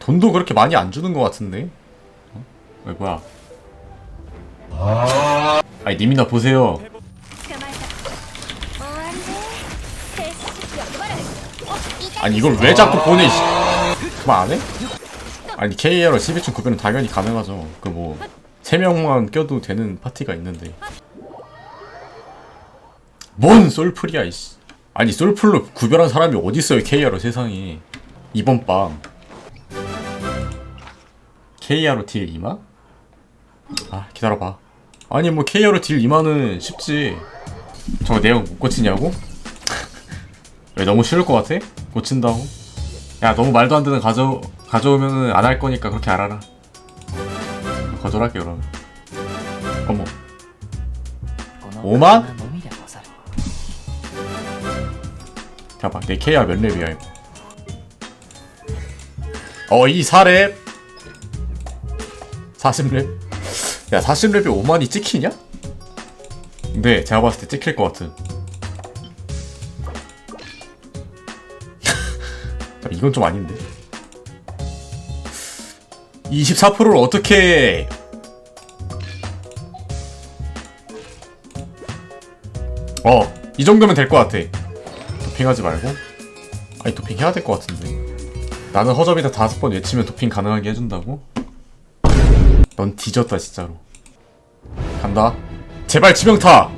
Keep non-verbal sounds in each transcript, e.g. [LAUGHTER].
돈도 그렇게 많이 안 주는 것 같은데? 어? 왜 뭐야? 아니, 님이나 보세요. 아니 이걸 왜 자꾸 보내? 씨. 그만 안 해? 아니 KA로 12층 구별은 당연히 가능하죠. 그 뭐 세 명만 껴도 되는 파티가 있는데. 뭔 솔풀이야 이씨. 아니 솔플로 구별한 사람이 어디 있어요 KA로 세상에. 이번 밤. KR로 딜 2만? 아 기다려봐 아니 뭐 KR로 딜 2만은 쉽지 저거 내역 못 고치냐고? [LAUGHS] 왜 너무 싫을 것 같아? 고친다고? 야 너무 말도 안 되는 가져, 가져오면은 안 할 거니까 그렇게 알아라 거절할게 그러면 어머 5만? 잠깐만 내 KR 몇 렙이야 이거 어이 사렙 40랩. 야 40랩에 5만이 찍히냐? 근데 제가 봤을 때 찍힐 것 같은. [LAUGHS] 이건 좀 아닌데. 24%를 어떻게 어, 이 정도면 될 것 같아. 도핑하지 말고. 아니, 도핑 해야 될 것 같은데. 나는 허접이다 다섯 번 외치면 도핑 가능하게 해준다고? 넌 뒤졌다 진짜로 간다 제발 치명타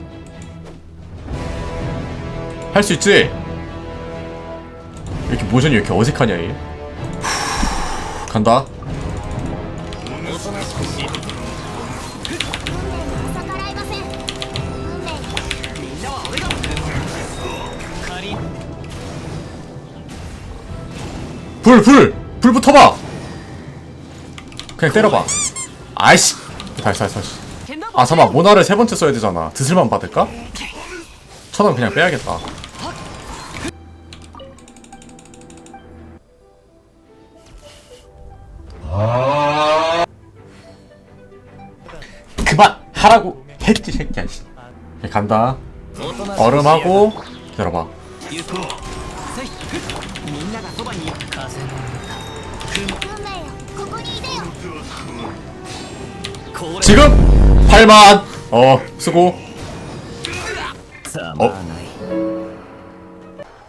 할 수 있지 이렇게 모션이 왜 이렇게 어색하냐 얘 간다 불! 불! 불 붙어봐! 그냥 때려봐 아이씨! 다시, 다시, 다시. 아, 잠깐만. 모나를 세 번째 써야 되잖아. 드슬만 받을까? 천원 그냥 빼야겠다. 그만! 하라고! 했지, 새끼야, 씨. 오케이, 간다. 얼음하고, 기다려봐. 지금 8만. 어 쓰고. 어?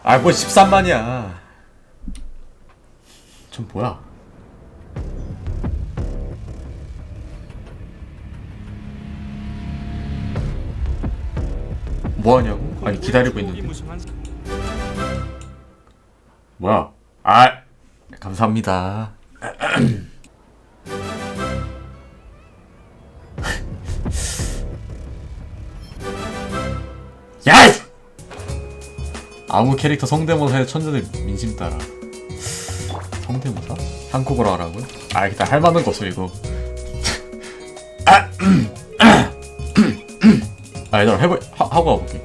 아뭐 13만이야. 전 뭐야 뭐하냐고? 아니 기다리고 있는데. 뭐야? 아 감사합니다. [CLEARS THROAT] 야! 이! 아무 캐릭터 성대모사에 천재들 민심 따라 성대모사? 한국어로 하라고요? 아 일단 할 만한 거 없어 이거 아, 음, 아, 음, 음. 아 해보 하, 하고 와볼게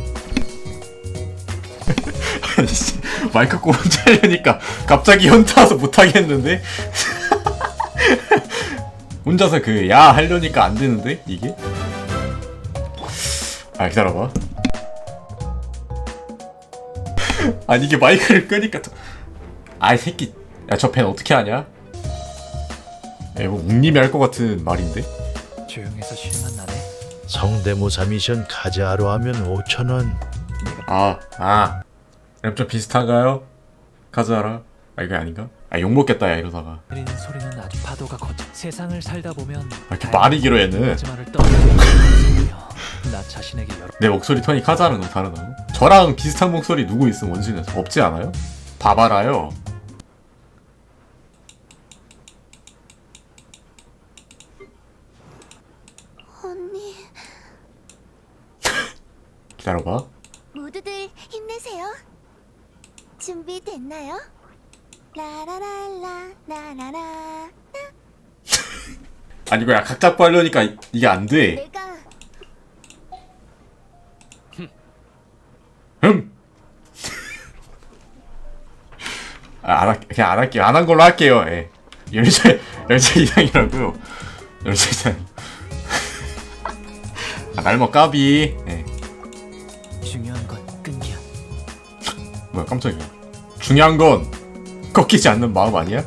[LAUGHS] 마이크 꼽은 차려니까 갑자기 현타 와서 못하겠는데 [LAUGHS] 혼자서 그 야 하려니까 안 되는데 이게 아 기다려봐 [LAUGHS] 아니 이게 마이크를 끄니까 또... 아이 새끼 야저 펜 어떻게 하냐? 야 이거 웅님이 할 것 같은 말인데? 조용해서 쉴만 나네 성대모사 미션 가자로 하면 5천 원 아, 아. 그럼 좀 비슷한가요? 가즈하라. 아, 이거 아닌가? 아, 욕먹겠다, 야, 이러다가. 들리는 소리는 아주 파도가 거쳐 세상을 살다 보면 아, 이렇게 말이 길어, 얘는. 마지막을 떠나 나 [LAUGHS] 자신에게 여러 내 목소리 톤이 너무 다르다고? 저랑 비슷한 목소리 누구 있음, 원신에서? 없지 않아요? 봐봐라요. 언니 [LAUGHS] 기다려봐. 모두들 힘내세요 준비됐나요? 라라라라 라라라 [LAUGHS] 아니, 이거 야, 각 잡고 하려니까 이- 이게 안 돼. 내가 흠! 아, 안 할, 그냥 안 할게요. 안 한 걸로 할게요. 예. 열차, 열차 이상이라고요. 열차 이상. [LAUGHS] 아, 날먹 까비. 예. 중요한 건 끈기야 뭐야, 깜짝이야. 중요한 건 꺾이지 않는 마음 아니야?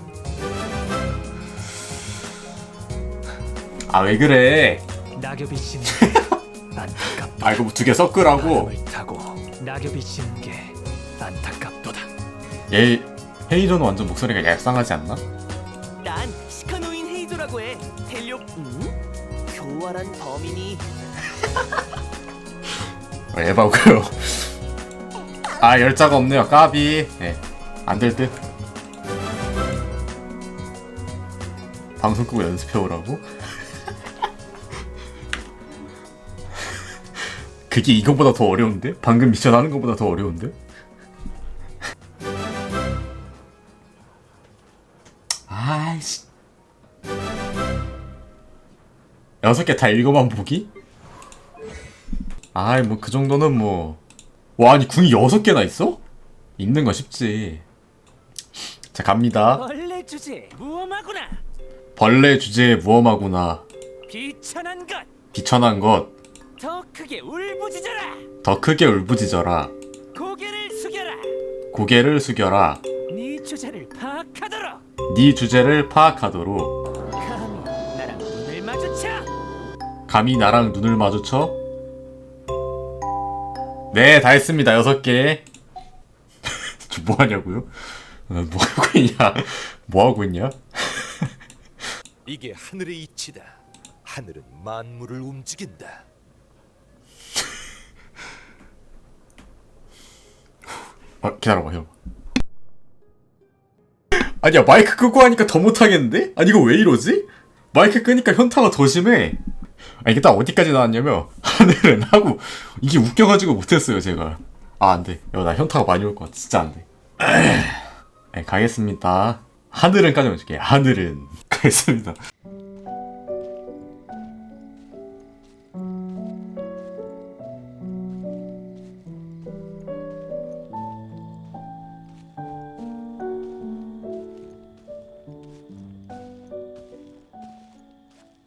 아 왜 그래 낙엽이 [LAUGHS] 안타깝다. 아 이거 두개 섞으라고 바람을 타고 낙엽이 지는 게 안타깝도다. 얘 헤이저는 완전 목소리가 얄쌍하지 않나? 난 시카노인 헤이조라고 해. 텔료 음? 교활한 범인이 [LAUGHS] 어, 에바고요 아 열자가 없네요 까비 네. 안될 듯 방송 끄고 연습해 오라고? 그게 이거보다 더 어려운데? 방금 미션 하는 것보다 더 어려운데? 아이씨 여섯 개 다 읽어만 보기? 아이 뭐 그 정도는 뭐 와 아니 궁이 여섯 개나 있어? 읽는 거 쉽지 자 갑니다 벌레 주제 무엄하구나. 벌레 주제에 무엄하구나 비천한 것. 비천한 것 크게 울부짖어라. 크게 울부짖어라 고개를 숙여라. 고개를 숙여라 네 주제를 파악하도록. 네 주제를 파악하도록 감히 나랑 눈을 마주쳐. 감히 나랑 눈을 마주쳐 네 다 했습니다 여섯 개 [LAUGHS] 저 뭐 하냐고요? 어, 뭐 하고 있냐 뭐 하고 있냐 [LAUGHS] 이게 하늘의 이치다. 하늘은 만물을 움직인다. 아, 기다려봐, 형. 아니야, 마이크 끄고 하니까 더 못하겠는데? 아니, 이거 왜 이러지? 마이크 끄니까 현타가 더 심해. 아, 이게 딱 어디까지 나왔냐면, [LAUGHS] 하늘은 하고, 이게 웃겨가지고 못했어요, 제가. 아, 안 돼. 야, 나 현타가 많이 올 것 같아. 진짜 안 돼. [CLEARS THROAT] 네, 가겠습니다. 하늘은 까지 해줄게. 하늘은. 가겠습니다. [LAUGHS]